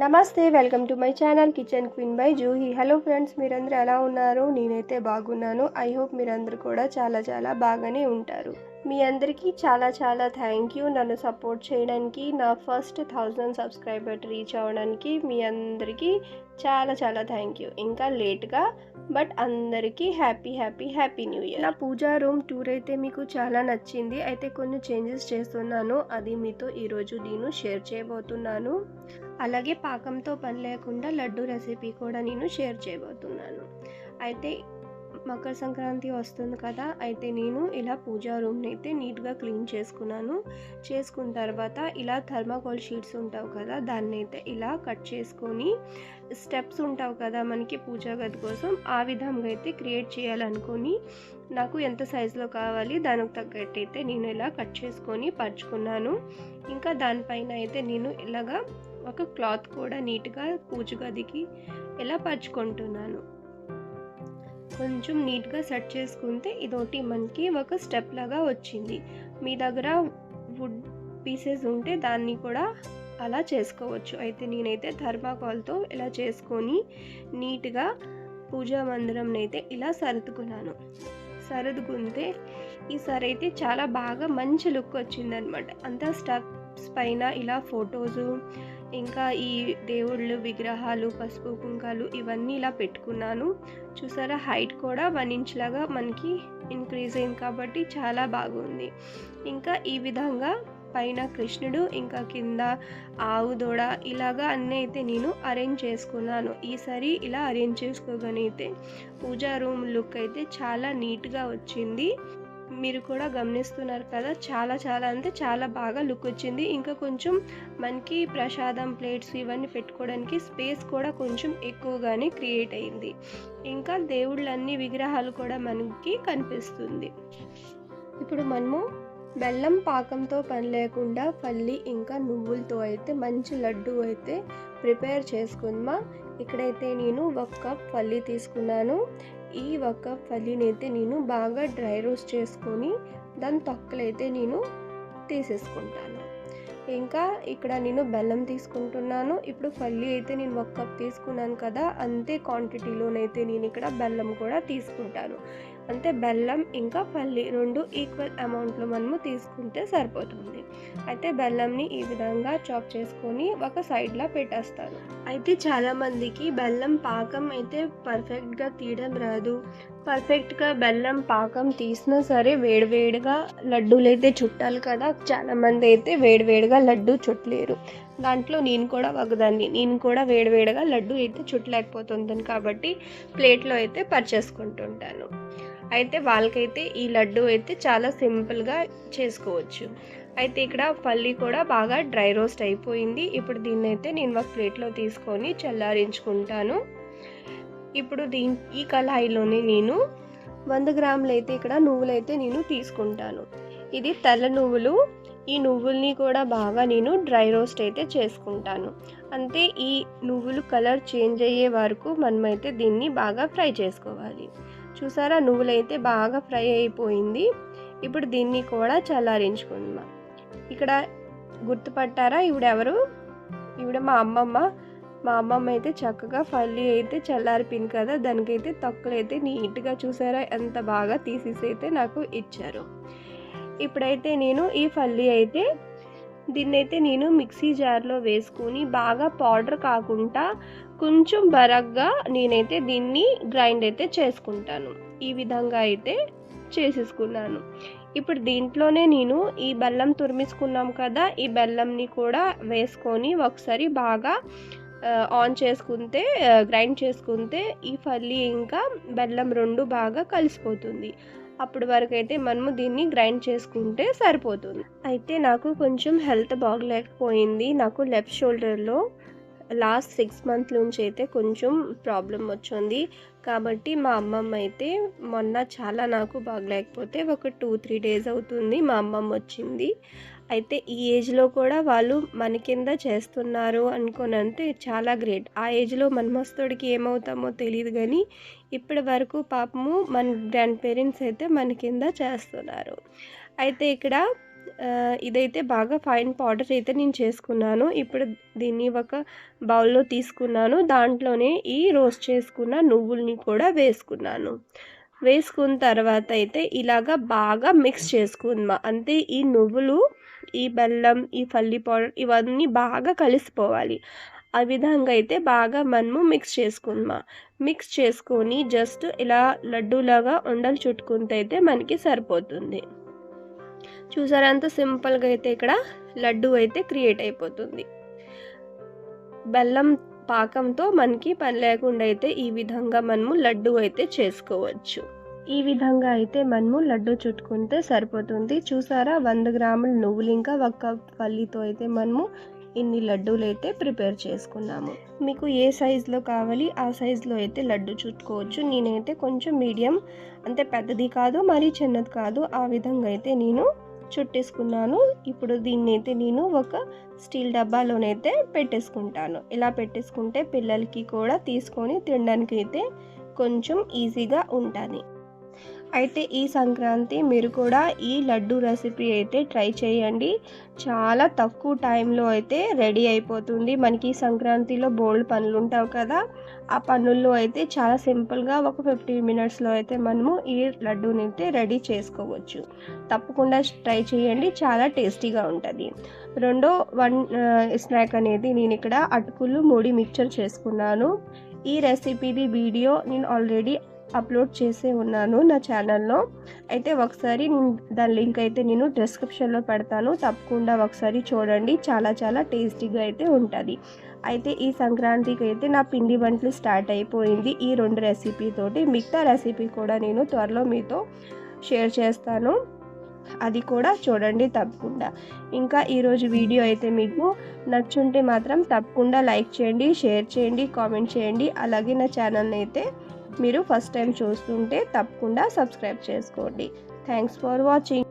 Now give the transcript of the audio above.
నమస్తే welcome to my channel kitchen queen by Juhi. Hello friends మీరందరూ ఎలా ఉన్నారు? నేనైతే బాగున్నాను. ఐ హోప్ మీరందరూ కూడా చాలా చాలా బాగానే ఉంటారు. మీ అందరికీ చాలా చాలా థ్యాంక్ యూ నన్ను సపోర్ట్ చేయడానికి నా ఫస్ట్ థౌజండ్ సబ్స్క్రైబర్ రీచ్ అవ్వడానికి మీ అందరికీ చాలా చాలా థ్యాంక్ యూ ఇంకా లేట్గా బట్ అందరికీ happy happy happy new year నా పూజా రూమ్ టూర్ అయితే మీకు చాలా నచ్చింది. అయితే కొన్ని చేంజెస్ చేస్తున్నాను. అది మీతో ఈరోజు నేను షేర్ చేయబోతున్నాను. అలాగే పాకంతో పని లేకుండా లడ్డు రెసిపీ కూడా నేను షేర్ చేయబోతున్నాను. అయితే మకర సంక్రాంతి వస్తుంది కదా అయితే నేను ఇలా పూజా రూమ్ని అయితే నీట్గా క్లీన్ చేసుకున్నాను. చేసుకున్న తర్వాత ఇలా థర్మాకోల్ షీట్స్ ఉంటావు కదా దాన్ని అయితే ఇలా కట్ చేసుకొని స్టెప్స్ ఉంటావు కదా మనకి పూజా గది కోసం ఆ విధంగా అయితే క్రియేట్ చేయాలనుకొని నాకు ఎంత సైజులో కావాలి దానికి తగ్గట్టు అయితే నేను ఇలా కట్ చేసుకొని పరుచుకున్నాను. ఇంకా దానిపైన అయితే నేను ఇలాగా ఒక క్లాత్ కూడా నీట్గా పూజ గదికి ఎలా పరుచుకుంటున్నాను. కొంచెం నీట్గా సెట్ చేసుకుంటే ఇదొకటి మనకి ఒక స్టెప్ లాగా వచ్చింది. మీ దగ్గర వుడ్ పీసెస్ ఉంటే దాన్ని కూడా అలా చేసుకోవచ్చు. అయితే నేనైతే థర్మాకాల్తో ఇలా చేసుకొని నీట్గా పూజా మందిరం అయితే ఇలా సర్దుకున్నాను. సర్దుకుంటే ఈసారి అయితే చాలా బాగా మంచి లుక్ వచ్చిందనమాట. అంతా స్టెప్స్ పైన ఇలా ఫొటోసు ఇంకా ఈ దేవుళ్ళు విగ్రహాలు పసుపు కుంకాలు ఇవన్నీ ఇలా పెట్టుకున్నాను. చూసారా హైట్ కూడా వన్ ఇంచ్ లాగా మనకి ఇంక్రీజ్ అయింది కాబట్టి చాలా బాగుంది. ఇంకా ఈ విధంగా పైన కృష్ణుడు ఇంకా కింద ఆవు దూడ ఇలాగా అన్నీ అయితే నేను అరేంజ్ చేసుకున్నాను. ఈసారి ఇలా అరేంజ్ చేసుకోగానే పూజా రూమ్ లుక్ అయితే చాలా నీట్గా వచ్చింది. మీరు కూడా గమనిస్తున్నారు కదా చాలా చాలా అంటే చాలా బాగా లుక్ వచ్చింది. ఇంకా కొంచెం మనకి ప్రసాదం ప్లేట్స్ ఇవన్నీ పెట్టుకోవడానికి స్పేస్ కూడా కొంచెం ఎక్కువగానే క్రియేట్ అయింది. ఇంకా దేవుళ్ళన్ని విగ్రహాలు కూడా మనకి కనిపిస్తుంది. ఇప్పుడు మనము బెల్లం పాకంతో పని లేకుండా పల్లి ఇంకా నువ్వులతో అయితే మంచి లడ్డు అయితే ప్రిపేర్ చేసుకుందామా. ఇక్కడైతే నేను ఒక కప్ పల్లి తీసుకున్నాను. ఈ ఒక కప్ పల్లిని అయితే నేను బాగా డ్రై రోస్ట్ చేసుకొని దాని తొక్కలైతే నేను తీసేసుకుంటాను. ఇంకా ఇక్కడ నేను బెల్లం తీసుకుంటున్నాను. ఇప్పుడు పల్లి అయితే నేను ఒక కప్ తీసుకున్నాను కదా అంతే క్వాంటిటీలోనైతే నేను ఇక్కడ బెల్లం కూడా తీసుకుంటాను. అంటే బెల్లం ఇంకా పల్లి రెండు ఈక్వల్ అమౌంట్లో మనము తీసుకుంటే సరిపోతుంది. అయితే బెల్లంని ఈ విధంగా చాప్ చేసుకొని ఒక సైడ్లో పెట్టేస్తాను. అయితే చాలామందికి బెల్లం పాకం అయితే పర్ఫెక్ట్గా తీయడం రాదు. పర్ఫెక్ట్గా బెల్లం పాకం తీసినా సరే వేడివేడిగా లడ్డూలు అయితే చుట్టాలి కదా. చాలామంది అయితే వేడివేడిగా లడ్డు చుట్టలేరు. దాంట్లో నేను కూడా ఒకదాన్ని. నేను కూడా వేడివేడిగా లడ్డు అయితే చుట్టలేకపోతుంటాను కాబట్టి ప్లేట్లో అయితే పర్చేసుకుంటుంటాను. అయితే వాళ్ళకైతే ఈ లడ్డు అయితే చాలా సింపుల్గా చేసుకోవచ్చు. అయితే ఇక్కడ పల్లి కూడా బాగా డ్రై రోస్ట్ అయిపోయింది. ఇప్పుడు దీన్ని అయితే నేను ఒక ప్లేట్లో తీసుకొని చల్లారించుకుంటాను. ఇప్పుడు దీని ఈ కళాయిలోనే నేను వంద గ్రాములు అయితే ఇక్కడ నువ్వులు అయితే నేను తీసుకుంటాను. ఇది తెల్ల నువ్వులు ఈ నువ్వుల్ని కూడా బాగా నేను డ్రై రోస్ట్ అయితే చేసుకుంటాను. అంతే ఈ నువ్వులు కలర్ చేంజ్ అయ్యే వరకు మనమైతే దీన్ని బాగా ఫ్రై చేసుకోవాలి. చూసారా? నువ్వులైతే బాగా ఫ్రై అయిపోయింది. ఇప్పుడు దీన్ని కూడా చల్లారించుకుందాం. ఇక్కడ గుర్తుపట్టారా? ఎవరు? ఇవిడ మా అమ్మమ్మ. మా అమ్మమ్మ అయితే చక్కగా ఫల్లి అయితే చల్లారిపోయింది కదా. దానికైతే తొక్కలైతే నీట్గా చూసారా? ఎంత బాగా తీసేసి అయితే నాకు ఇచ్చారు. ఇప్పుడైతే నేను ఈ ఫల్లి అయితే దీన్నైతే నేను మిక్సీ జార్లో వేసుకుని బాగా పౌడర్ కాకుండా కొంచెం బరగ్గా నేనైతే దీన్ని గ్రైండ్ అయితే చేసుకుంటాను. ఈ విధంగా అయితే చేసేసుకున్నాను. ఇప్పుడు దీంట్లోనే నేను ఈ బెల్లం తురిమిసుకున్నాం కదా ఈ బెల్లంని కూడా వేసుకొని ఒకసారి బాగా ఆన్ చేసుకుంటే గ్రైండ్ చేసుకుంటే ఈ ఫల్లి ఇంకా బెల్లం రెండు బాగా కలిసిపోతుంది. అప్పటి వరకు అయితే మనము దీన్ని గ్రైండ్ చేసుకుంటే సరిపోతుంది. అయితే నాకు కొంచెం హెల్త్ బాగలేకపోయింది. నాకు లెఫ్ట్ షోల్డర్లో లాస్ట్ సిక్స్ మంత్ నుంచి అయితే కొంచెం ప్రాబ్లం వచ్చింది. కాబట్టి మా అమ్మమ్మ అయితే మొన్న చాలా నాకు బాగలేకపోతే ఒక టూ త్రీ డేస్ అవుతుంది మా అమ్మమ్మ వచ్చింది. అయితే ఈ ఏజ్లో కూడా వాళ్ళు మన కింద చేస్తున్నారు అనుకోనంటే చాలా గ్రేట్. ఆ ఏజ్లో మనమస్తుడికి ఏమవుతామో తెలియదు కానీ ఇప్పటి వరకు పాపము మన గ్రాండ్ పేరెంట్స్ అయితే మన కింద చేస్తున్నారు. అయితే ఇక్కడ ఇదైతే బాగా ఫైన్ పౌడర్ అయితే నేను చేసుకున్నాను. ఇప్పుడు దీన్ని ఒక బౌల్లో తీసుకున్నాను. దాంట్లోనే ఈ రోస్ట్ చేసుకున్న నువ్వుల్ని కూడా వేసుకున్నాను. వేసుకున్న తర్వాత అయితే ఇలాగా బాగా మిక్స్ చేసుకుందామా అంతే ఈ నువ్వులు ఈ బెల్లం ఈ పల్లి పౌడర్ ఇవన్నీ బాగా కలిసిపోవాలి. ఆ విధంగా అయితే బాగా మనము మిక్స్ చేసుకుందామా? మిక్స్ చేసుకొని జస్ట్ ఇలా లడ్డూలాగా ఉండలు చుట్టుకుంటే అయితే మనకి సరిపోతుంది. చూసారా అంత సింపుల్గా అయితే ఇక్కడ లడ్డు అయితే క్రియేట్ అయిపోతుంది. బెల్లం పాకంతో మనకి పని లేకుండా అయితే ఈ విధంగా మనము లడ్డు అయితే చేసుకోవచ్చు. ఈ విధంగా అయితే మనము లడ్డు చుట్టుకుంటే సరిపోతుంది. చూసారా? వంద గ్రాముల నువ్వులు ఇంకా ఒక పల్లితో అయితే మనము ఇన్ని లడ్డూలు అయితే ప్రిపేర్ చేసుకున్నాము. మీకు ఏ సైజులో కావాలి ఆ సైజులో అయితే లడ్డు చుట్టుకోవచ్చు. నేనైతే కొంచెం మీడియం అంతే పెద్దది కాదు మరీ చిన్నది కాదు ఆ విధంగా అయితే నేను చుట్టేసుకున్నాను. ఇప్పుడు దీన్ని అయితే నేను ఒక స్టీల్ డబ్బాలోనైతే పెట్టేసుకుంటాను. ఇలా పెట్టేసుకుంటే పిల్లలకి కూడా తీసుకొని తినడానికి అయితే కొంచెం ఈజీగా ఉంటుంది. అయితే ఈ సంక్రాంతి మీరు కూడా ఈ లడ్డు రెసిపీ అయితే ట్రై చేయండి. చాలా తక్కువ టైంలో అయితే రెడీ అయిపోతుంది. మనకి సంక్రాంతిలో బోల్డ్ పనులు ఉంటావు కదా ఆ పనుల్లో అయితే చాలా సింపుల్గా ఒక ఫిఫ్టీన్ మినిట్స్లో అయితే మనము ఈ లడ్డూని అయితే రెడీ చేసుకోవచ్చు. తప్పకుండా ట్రై చేయండి. చాలా టేస్టీగా ఉంటుంది. రెండో వన్ స్నాక్ అనేది నేను ఇక్కడ అటుకులు ముడి మిక్చర్ చేసుకున్నాను. ఈ రెసిపీది వీడియో నేను ఆల్రెడీ అప్లోడ్ చేసే ఉన్నాను నా ఛానల్లో. అయితే ఒకసారి నేను దాని లింక్ అయితే నేను డిస్క్రిప్షన్లో పెడతాను. తప్పకుండా ఒకసారి చూడండి. చాలా చాలా టేస్టీగా అయితే ఉంటుంది. అయితే ఈ సంక్రాంతికి అయితే నా పిండి వంటలు స్టార్ట్ అయిపోయింది. ఈ రెండు రెసిపీతోటి మిగతా రెసిపీ కూడా నేను త్వరలో మీతో షేర్ చేస్తాను. అది కూడా చూడండి తప్పకుండా. ఇంకా ఈరోజు వీడియో అయితే మీకు నచ్చుంటే మాత్రం తప్పకుండా లైక్ చేయండి షేర్ చేయండి కామెంట్ చేయండి. అలాగే నా ఛానల్ని అయితే మీరు ఫస్ట్ టైం చూస్తుంటే తప్పకుండా సబ్స్క్రైబ్ చేసుకోండి. Thanks for watching